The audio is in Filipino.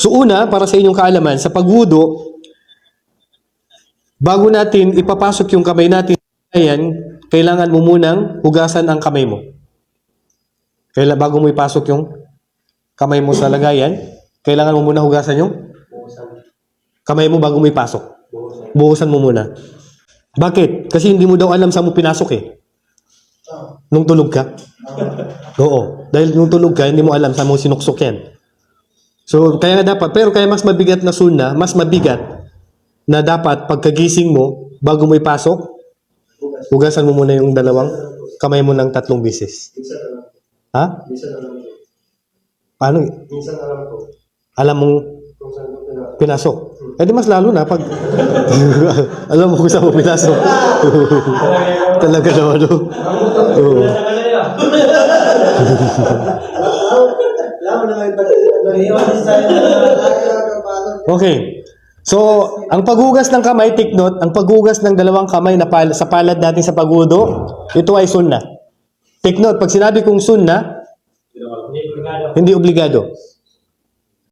So una, para sa inyong kaalaman, sa pagwudo, bago natin ipapasok yung kamay natin lagayan, kailangan mo munang hugasan ang kamay mo. Kailan bago mo ipasok yung kamay mo sa lagayan, kailangan mo muna hugasan yung kamay mo bago mo ipasok. Buhusan mo muna. Bakit? Kasi hindi mo daw alam saan mo pinasok eh. Nung tulog ka. Oo. Dahil nung tulog ka, hindi mo alam saan mo sinuksok yan. So, kaya nga dapat, pero kaya mas mabigat na sunna, mas mabigat na dapat pagkagising mo, bago mo ipasok, hugasan mo muna yung dalawang kamay mo ng tatlong bisis. Ha? Paano? Minsan na lang po. Alam mong pinasok. Eh di mas lalo na pag alam mo kung saan mo pinasok. Talaga naman. Oo. Okay. So, ang paghugas ng kamay, take note, ang paghugas ng dalawang kamay na pal- sa palad natin sa pagudo, ito ay sunna. Take note, pag sinabi kong sunna, hindi obligado.